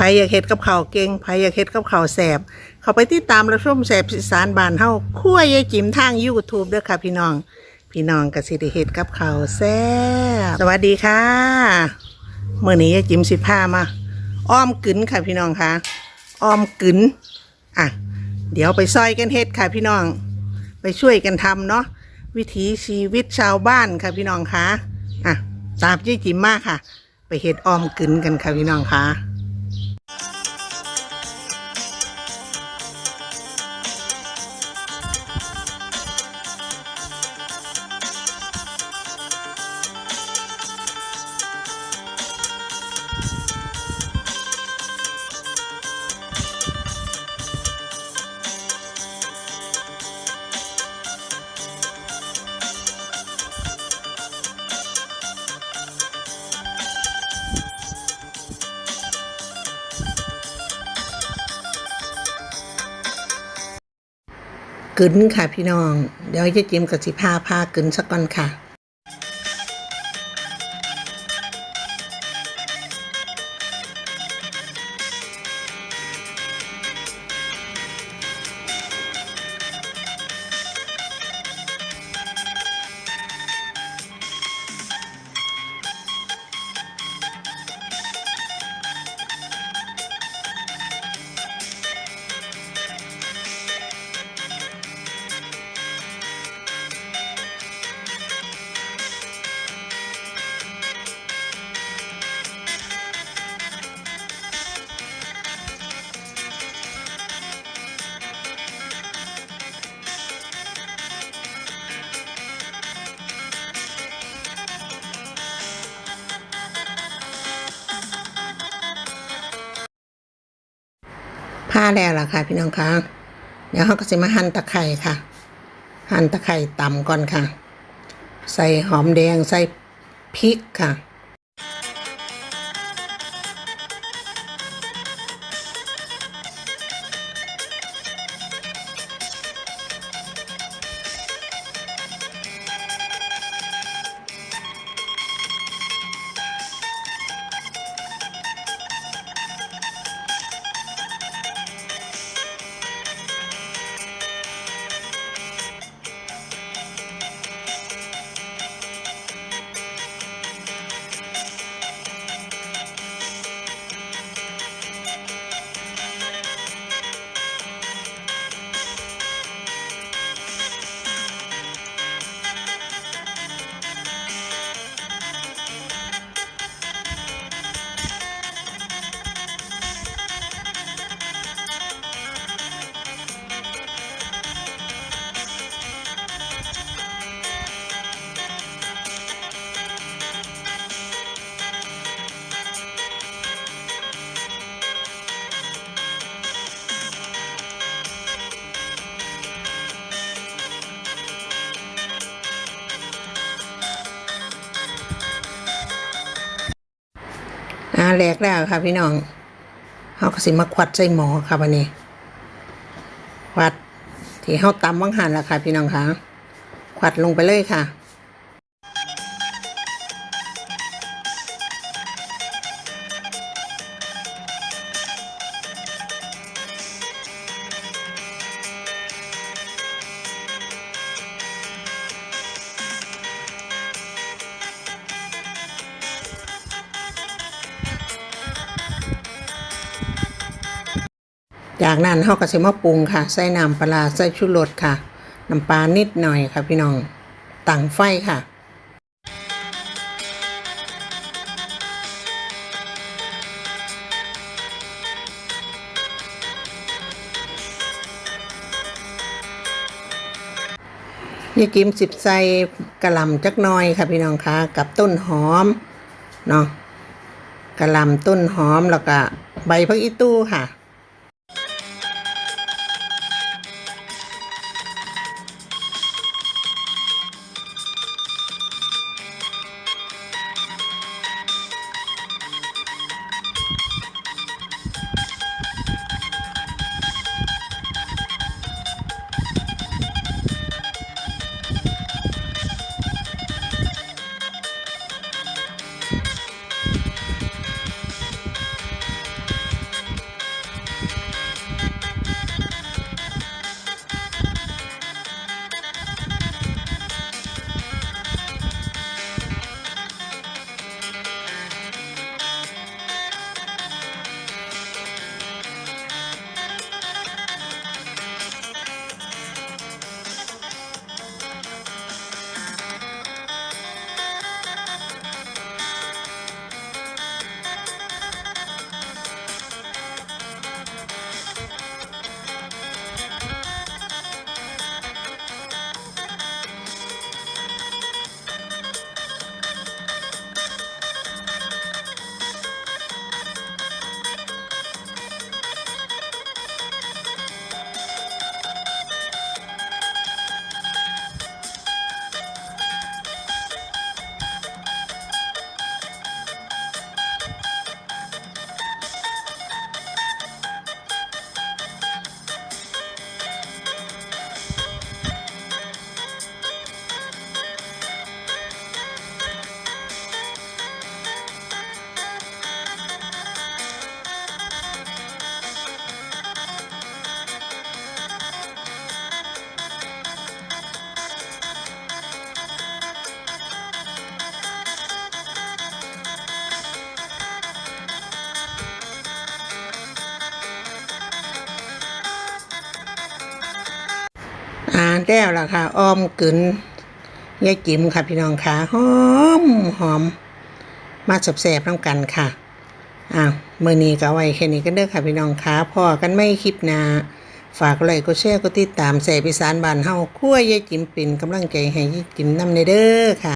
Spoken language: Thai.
ผอยากเฮ็ดกับข้าวเก่งไผอยากเฮ็ดกับข้าวแสบ เขาไปติดตามรับชมแสบสานบ้านเฮาคั่วยายจิ๋มทาง YouTube เด้อค่ะพี่น้อง พี่น้องกสิได้เฮ็ดกับข้าวแซ่บสวัสดีค่ะเมื้อนี้ยายจิ๋มสิพามา อ้อมกึนค่ะพี่น้องค่ะ อ้อมกึนอะ เดี๋ยวไปซอยกันเฮ็ดค่ะพี่น้อง ไปช่วยกันทำเนาะวิถีชีวิตชาวบ้านค่ะพี่น้องคะอะตามยี่จิ๋มมาค่ะ ไปเฮ็ดออมกึนกันค่ะพี่น้องคะ กึนค่ะพี่น้อง เดี๋ยวจะจิ้มกับสิพาผ้ากึนสักก่อนค่ะ ผ้าแล้วล่ะค่ะพี่น้องคะเดี๋ยวเขาก็จะมาหั่นตะไคร่ค่ะ หั่นตะไคร่ต่ำก่อนค่ะ ใส่หอมแดงใส่พริกค่ะ อ่าแหลกแล้วค่ะพี่น้องเขาก็สิมาควัดใส่หมอค่ะวันนี้ควัดที่เขาตำวังหันแล้วค่ะพี่น้องคะควัดลงไปเลยค่ะ จากนั้นเขาก็สิมาปรุงค่ะ ใส่น้ำปลาใส่ชูรสค่ะ น้ำปลานิดหน่อยค่ะพี่น้องตั้งไฟค่ะนี่จิ้มสิบใส่กระหล่ำจักน่อยค่ะพี่น้องคะกับต้นหอมเนาะกระหล่ำต้นหอมแล้วก็ใบพักอีตู้ค่ะ แก้วล่ะค่ะอ้อมกึนยายจิ๋มค่ะพี่น้องค่ะหอมหอม มาสับแสบๆน้ำกันค่ะอ้าวมื่อนี้ก็ไว้แค่นี้กันเด้อค่ะพี่น้องค่ะพอกันไม่คลิปหนาฝากไลค์กดแชร์กดติดตามแสบอีสานบ้านเฮาคั่วยายจิ๋มเป็นกำลังใจให้ยายจิ๋มนำในเด้อค่ะ